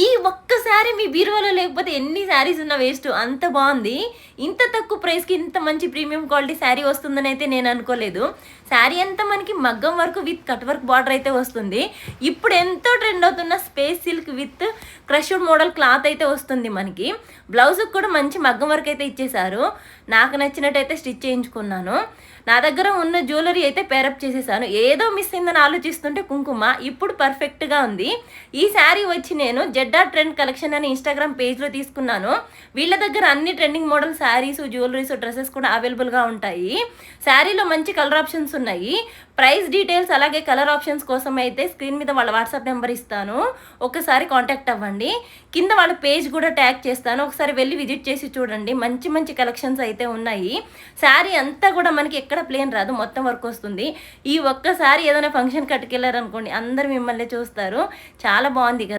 ఈ ఒక్క మీ బీరువాలో లేకపోతే ఎన్ని శారీస్ ఉన్న వేస్ట్ అంత బాగుంది. ఇంత తక్కువ ప్రైస్కి ఇంత మంచి ప్రీమియం క్వాలిటీ శారీ వస్తుందని అయితే నేను అనుకోలేదు. శారీ అంతా మనకి మగ్గం work with cut work border అయితే వస్తుంది. ఇప్పుడు ఎంతో ట్రెండ్ అవుతున్న space silk with crushed model cloth అయితే వస్తుంది మనకి. బ్లౌజ్కి కూడా మంచి మగ్గం వర్క్ అయితే ఇచ్చేసారు నాకు నచ్చినట్టయితే స్టిచ్ చేయించుకున్నాను. నా దగ్గర ఉన్న జ్యువెలరీ అయితే పేరప్ చేసేసాను ఏదో మిస్ అయిందని ఆలోచిస్తుంటే కుంకుమ ఇప్పుడు పర్ఫెక్ట్గా ఉంది. ఈ శారీ వచ్చి నేను జెడ్ఆర్ ట్రెండ్ కలెక్షన్ అని ఇన్స్టాగ్రామ్ పేజ్లో తీసుకున్నాను. వీళ్ళ దగ్గర అన్ని trending model saris jewelleries dresses కూడా అవైలబుల్గా ఉంటాయి. శారీలో మంచి కలర్ ఆప్షన్స్ ఉన్నాయి. ప్రైస్ డీటెయిల్స్ అలాగే కలర్ ఆప్షన్స్ కోసం అయితే స్క్రీన్ మీద వాళ్ళ వాట్సాప్ నెంబర్ ఇస్తాను. ఒకసారి కాంటాక్ట్ అవ్వండి. కింద వాళ్ళ పేజ్ కూడా ట్యాగ్ చేస్తాను. ఒకసారి వెళ్ళి విజిట్ చేసి చూడండి. మంచి మంచి కలెక్షన్స్ అయితే ఉన్నాయి. శారీ అంతా కూడా మనకి ఎక్కడ ప్లేన్ రాదు. మొత్తం వర్క్ వస్తుంది. ఈ ఒక్కసారి ఏదైనా ఫంక్షన్ కట్టుకెళ్ళారనుకోండి అందరు మిమ్మల్ని చూస్తారు. చాలా బాగుంది కదా.